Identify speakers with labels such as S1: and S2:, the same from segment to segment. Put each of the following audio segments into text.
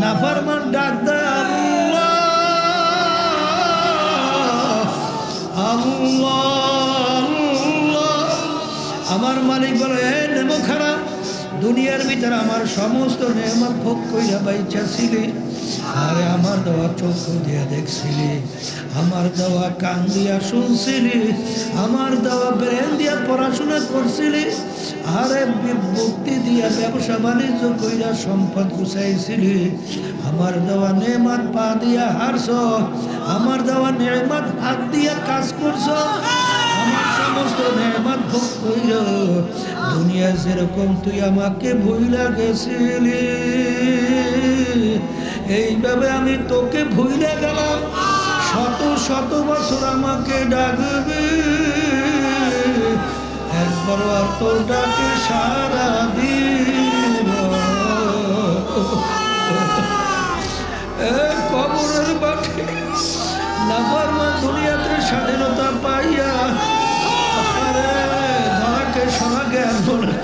S1: নাফারমান ডাক দেয় আল্লাহ। আল্লাহ আল্লাহ। আমার মালিক বলে এ নেমো খারাপ দুনিয়ার ভিতরে আমার সমস্ত নেমত ভোগ কইরা বাইচা ছিলে। আরে আমার দেওয়া চক্ষু দিয়া দেখছিলি, আমার দেওয়া কান দিয়া শুনছিলি, আমার দেওয়া ব্রেন দিয়া পড়াশোনা করছিলি। আরে মুক্তি দিয়া ব্যবসা বাণিজ্য কইরা সম্পদ গুছাইছিলি। আমার দেওয়া নেমাত পা দিয়া হারছ, আমার দেওয়া নেমাত হাত দিয়া কাজ করছ। সমস্ত নেমাত ভোগ কইর দুনিয়া যেরকম তুই আমাকে ভুইলা গেছিলি, এইভাবে আমি তোকে ভুইলে গেলাম। শত শত বছর আমাকে ডাকবে একবার আর তোর ডাকে সারা এ কবরের মাঠে নাফরমান দুনিয়াতে স্বাধীনতা পাইয়া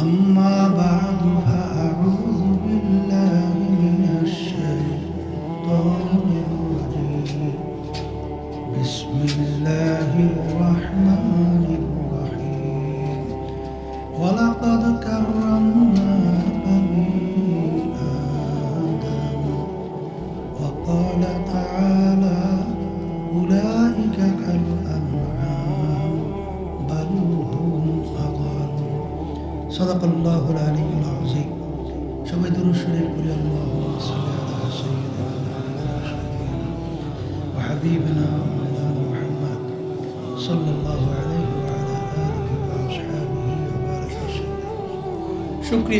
S1: أما بعد فأعوذ بالله من الشيطان الرجيم. بسم الله الرحمن الرحيم. ولقد كرمنا بني آدم وقال تعالى সাদাকাল্লাহুল আলিউল আজিম সবাই দরুদ শরীফ পড়ি আল্লাহুম্মা সাল্লি আলা সাইয়্যিদিনা ওয়া হাবিবিনা মুহাম্মদ সাল্লাল্লাহু আলাইহি ওয়া আলা আলিহি ওয়া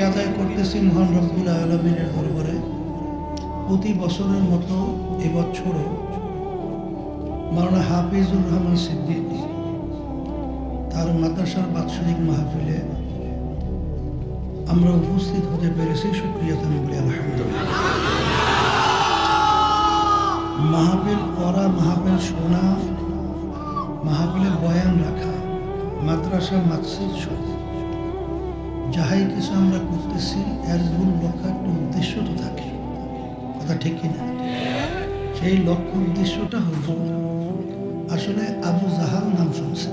S1: আদায় করতেছি মহান রব্বুল আলামিনের দরবারে। প্রতি বছরের মতো এবছরও মাওলানা হাফিজুর রহমান সিদ্দিক, তার মাদ্রাসার বাৎসরিক মাহফিলে আমরা উপস্থিত হতে পেরেছি শুক্রিয়া আমি বলি আলহামদুলিল্লাহ। মাহফিল পড়া, মাহফিল শোনা মাহফিলে বয়ান রাখা, মাদ্রাসা মাতসিদ সহ যাহাই কিছু আমরা করতেছি, এর মূল লক্ষ্য, একটা উদ্দেশ্য তো থাকে। কথা ঠিক কিনা সেই লক্ষ্য, উদ্দেশ্যটা হল, আসলে আবু জাহাল নাম শুনছে।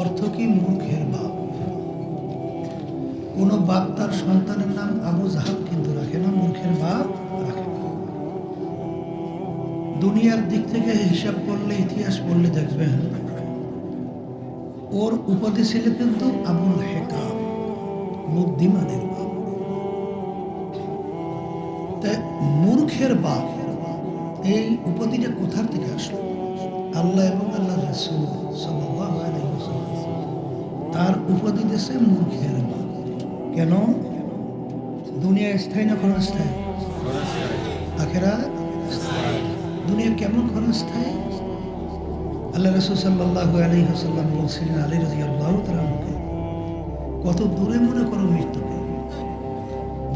S1: অর্থ কি? মূর্খের বাপ। কোনো বাপ তার সন্তানের নাম আবু জাহাল কিন্তু রাখে না, মূর্খের বাপ রাখে না। দুনিয়ার দিক থেকে হিসাব করলে, ইতিহাস পড়লে দেখবেন, ওর উপাধি ছিল কিন্তু আবুল হেকাম, বুদ্ধিমানের বাপ। মূর্খের বাপ, এই উপাধিটা কোথার থেকে আসলো? আল্লাহ এবং আল্লাহ রসুল তার উপাধি দেশে মূর্খের বাপ। কেন? দুনিয়া স্থায়ী না ক্ষণস্থায়ী আখেরা দুনিয়া কেমন ক্ষণস্থায়ী আল্লাহ রসুল সাল্লাহ আলী হাসাল্লাম বলছিলেন, আলী রাজি আল্লাহ তালামকে কত দূরে মনে করো মৃত্যুকে?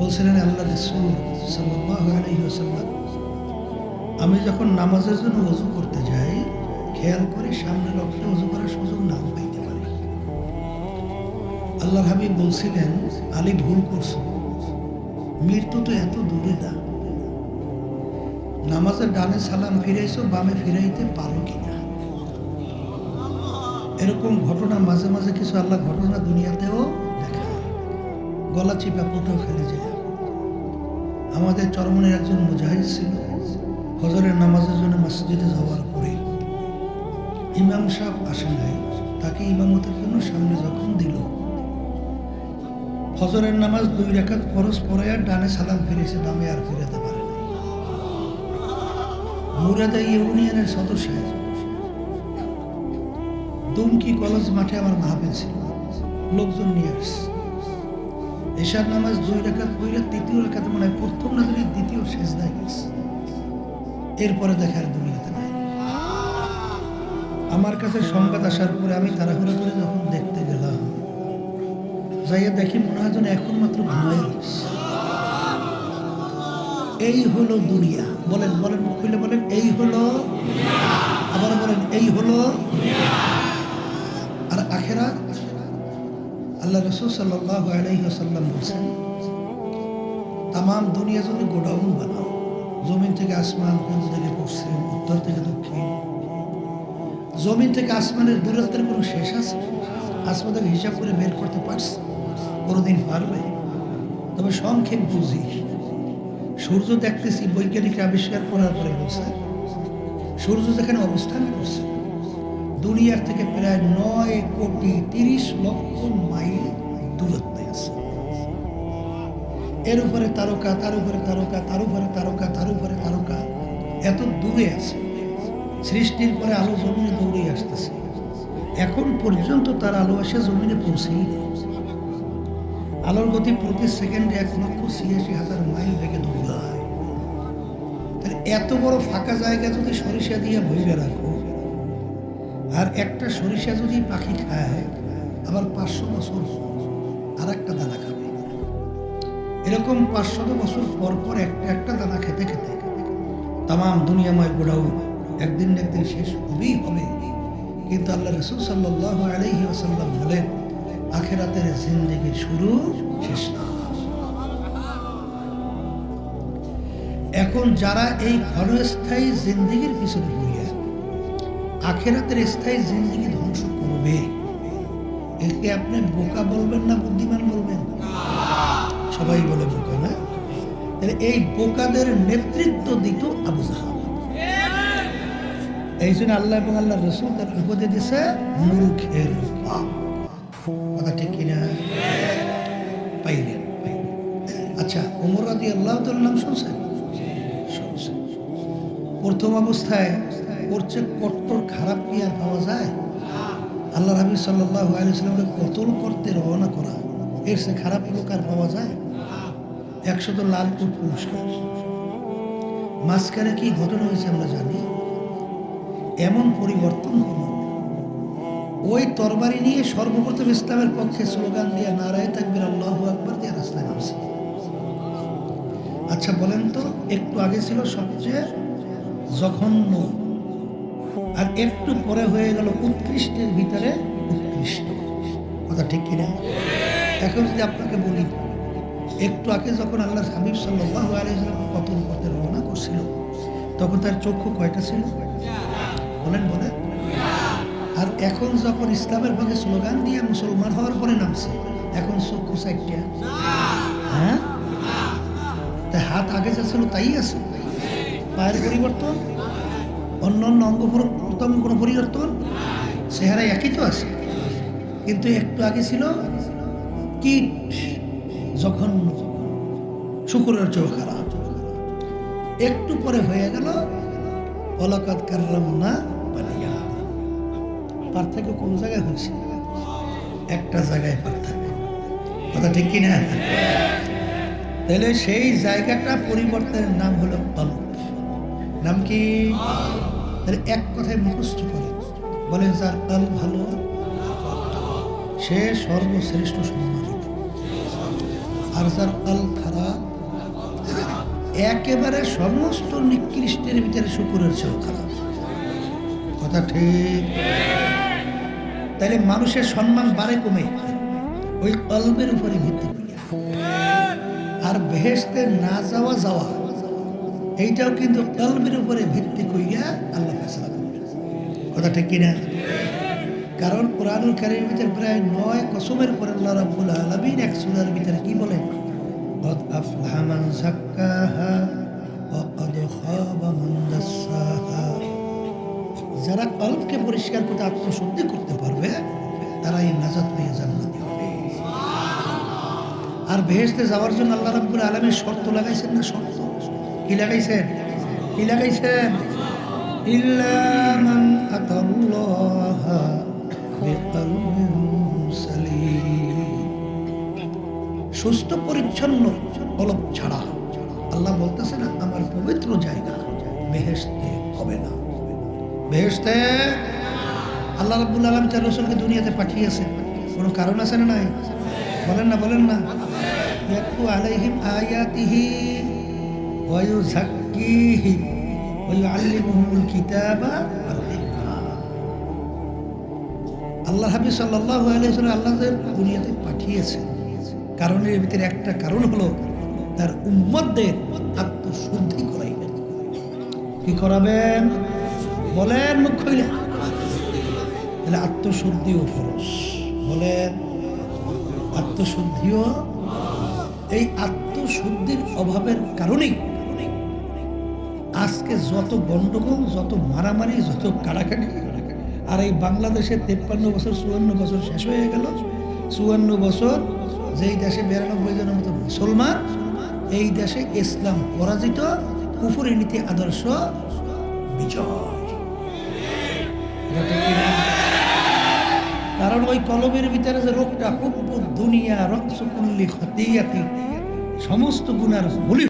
S1: বলছিলেন, আল্লাহ রসুল সাল্লাল্লাহু আলাইহি ওয়াসাল্লাম, আমি যখন নামাজের জন্য ওযু করতে যাই, খেয়াল করি সামনে লোকটা ওযু করার সুযোগ না পারি আল্লাহ হাবিব বলছিলেন, আলী, ভুল করছ। মৃত্যু তো এত দূরে না। নামাজের ডানে সালাম ফিরাইছো, বামে ফিরাইতে পারো কিনা? এরকম ঘটনা মাঝে মাঝে কিছু আল্লাহ ঘটনা দুনিয়াতেও দেখা গলা চিপা পুটো ফেলে যায়। আমাদের চরমনের একজন মুজাহিদ ছিল। ফজরের নামাজের জন্য মসজিদে যাওয়ার পরে ইমাম সাহেব আসে নাই। তাকে ইমামতের জন্য সামনে যখন দিল ফজরের নামাজ দুই রেখাত ফরজ পরে ডানে সালাম ফিরেছে, বামে আর ফিরাতে পারে নাই। মুরাদা ইউনিয়নের সদস্য দুমকি কলেজ মাঠে আমার মাহফিল ছিল। লোকজন নিয়ে আসছে। এশার নামাজ দুই রেখাত পইরা তৃতীয় রেখাতে মনে হয় প্রথম নজরে দ্বিতীয় শেষ দায় গেছে। এরপরে দেখার দুনিয়াতে নাই। আমার কাছে সংবাদ আসার পরে আমি তাড়াহুড়ো করে যখন দেখতে গেলাম যাইয়া দেখি মনে হয় যেন এখন মাত্র ঘুমাই। এই হলো দুনিয়া। বলেন বলেন, খুলে বলেন, এই হলো আবার বলেন, এই হলো আর আখেরাত আল্লাহ রসুল সাল্লাহ আলাইসাল্লাম বলছেন তাম দুনিয়া যদি গোডাউন বানাও। জমিন থেকে আসমান পূর্ব থেকে পশ্চিম, উত্তর থেকে দক্ষিণ। জমিন থেকে আসমানের দূরত্বের কোনো শেষ আছে? আসমান থেকে হিসাব করে বের করতে পারছে? কোনোদিন পারবে? তবে সংক্ষেপ বুঝি। সূর্য দেখতেছি বৈজ্ঞানিকরা আবিষ্কার করার পরে বলছে, সূর্য যেখানে অবস্থান করছে, দুনিয়ার থেকে প্রায় নয় কোটি তিরিশ লক্ষ মাইল দূরত্বে আছে। এর উপরে তারকা, তার উপরে তারকা, তার উপরে তারকা, তার উপরে তারকা এত দূরে আছে। সৃষ্টির পরে আলো জমিনে দৌড়ে আসতেছে। এখন পর্যন্ত তার আলো আসে জমিনে পৌঁছেই নেই। আলোর গতি প্রতি সেকেন্ডে এক লক্ষ ছিয়াশি হাজার মাইল বেগে দৌড়ায় তাহলে এত বড় ফাঁকা জায়গা যদি সরিষা দিয়ে ভইরা রাখো, আর একটা সরিষা যদি পাখি খায়, আবার পাঁচশো বছর আর একটা দানা খাবে। এরকম পাঁচশত বছর পর পর একটা একটা দানা খেতে খেতে তাম দুনিয়াময় গোড়াও একদিন একদিন শেষ হবেই হবে। কিন্তু আল্লাহ রসুল সাল্লাহ আলহি আসাল্লাম বলেন আখেরাতের জিন্দিগির শুরু, শেষ না। এখন যারা এই ক্ষণস্থায়ী জিন্দিগির পিছনে হইয়া আখেরাতের স্থায়ী জিন্দিগি ধ্বংস করবে। একে আপনি বোকা বলবেন না বুদ্ধিমান বলবেন? সবাই বলে বোকা, না? তাহলে এই বোকাদের নেতৃত্ব দিত আবু এই জন্য আল্লাহ এবং আল্লাহ রসুল তার উপদে দিছে মূর্খের বাপ আচ্ছা ওমর রাজি আল্লাহ নাম শুনছেন? শুনছেন। প্রথম অবস্থায় ওর চেয়ে কট্টর, খারাপ কি আর পাওয়া যায়? আল্লাহ হাবিব সাল্লাহ কতল করতে রওনা করা, এর সে খারাপ লোক পাওয়া যায়? একশত লাল কোট পুরস্কার। মাঝখানে কি ঘটনা হয়েছে আমরা জানি? এমন পরিবর্তন হলো ওই তরবারি নিয়ে সর্বপ্রথম ইসলামের পক্ষে স্লোগান দিয়ে নারায় থাকবেন আল্লাহ আকবর দিয়ে রাস্তায় নামছে। আচ্ছা বলেন তো, একটু আগে ছিল সবচেয়ে জঘন্য আর একটু পরে হয়ে গেল উৎকৃষ্টের ভিতরে উৎকৃষ্ট। কথা ঠিক কিনা? এখন যদি আপনাকে বলি, একটু আগে যখন আল্লাহ হাবিব সাল্লাহ আলিয়াল্লাম কতল করতে রওনা করছিল, তখন তার চক্ষু কয়টা ছিল? বলেন বলেন। আর এখন যখন ইসলামের পক্ষে স্লোগান দিয়ে মুসলমান হওয়ার পরে নামছে, এখন চক্ষু সাইটটা হ্যাঁ? তাই হাত আগে যা ছিল তাই আছে। পায়ের পরিবর্তন, অন্য অন্য অঙ্গ প্রত্যঙ্গ কোনো পরিবর্তন চেহারা একই তো আছে। কিন্তু একটু আগে ছিল কীট জঘন্য শুকুরের চোখ খারাপ একটু পরে হয়ে গেল অলাকাত কারলাম না পার্থক্য কোন জায়গায় হয়েছে? একটা জায়গায় পার্থক্য। কথা ঠিক কিনা তাহলে সেই জায়গাটা পরিবর্তনের নাম হলো কল্প নাম কি? তাহলে এক কথায় মুখস্থ করে বলে যার কাল ভালো। সে সর্বশ্রেষ্ঠ সম্মানিত। আর যার কল খারাপ। একেবারে সমস্ত নিকৃষ্টের ভিতরে শুকুরের চেয়েও খারাপ। কথা ঠিক। তাইলে মানুষের সম্মান বাড়ে কমে ওই কলবের উপরে ভিত্তি করিয়া আর বেহেস্তে না যাওয়া যাওয়া এইটাও কিন্তু কলবের উপরে ভিত্তি করিয়া আল্লাহ ফেসলা করবেন কথা ঠিক কিনা কারণ কোরআনুল কারিমের ভিতরে প্রায় নয় কসমের পরে আল্লাহ রাব্বুল আলামিন এক সূরার ভিতরে কি বলেন قد أفلح من زكاها وقد خاب من دساها যারা কলবকে পরিষ্কার করতে, আত্মশুদ্ধি করতে পারবে তারা এই নাজাত পেয়ে জান্নাতি হবে। আর বেহেশতে যাওয়ার জন্য আল্লাহ রাব্বুল আলামিন শর্ত লাগাইছেন না শর্ত? কি লাগাইছেন? কি লাগাইছেন? সুস্থ, পরিচ্ছন্ন, কলব ছাড়া। আল্লাহ বলতেছে না আমার পবিত্র জায়গা বেহেশতে হবে না। বেহেশতে আল্লাহ রাব্বুল আলম তার রসুলকে দুনিয়াতে পাঠিয়েছে কোনো কারণ আছে না নাই? বলেন না বলেন না। ইয়াতলু আলাইহিম আয়াতিহি ওয়া ইউযাক্কিহিম ওয়া ইউআল্লিমুহুমুল কিতাবা আল্লাহ হাবিব সাল্লাল্লাহু আলাইহি ওয়াসাল্লাম আল্লাহদের দুনিয়াতে পাঠিয়েছেন। কারণের ভিতরে একটা কারণ হলো তার উম্মতদের আত্মশুদ্ধি করাইবেন। কি করাবেন? বলেন মুখ খুলে। তাহলে আত্মশুদ্ধিও ফরস বলেন, আত্মশুদ্ধিও, এই আত্মশুদ্ধির অভাবের কারণেই, আজকে যত গন্ডগোল, যত মারামারি, যত কাড়াকাড়ি, আর এই বাংলাদেশে তেপ্পান্ন বছর, চুয়ান্ন বছর শেষ হয়ে গেল। চুয়ান্ন বছর, যেই দেশে বিরানব্বই জনের মতো মুসলমান, এই দেশে ইসলাম পরাজিত, কুফুরি নীতি আদর্শ, বিজয়। কারণ ওই কলমের ভিতরে যে রোগটা হুব্বু দুনিয়া রক্সকুল্লি খতিয়াতি সমস্ত গুণার মূল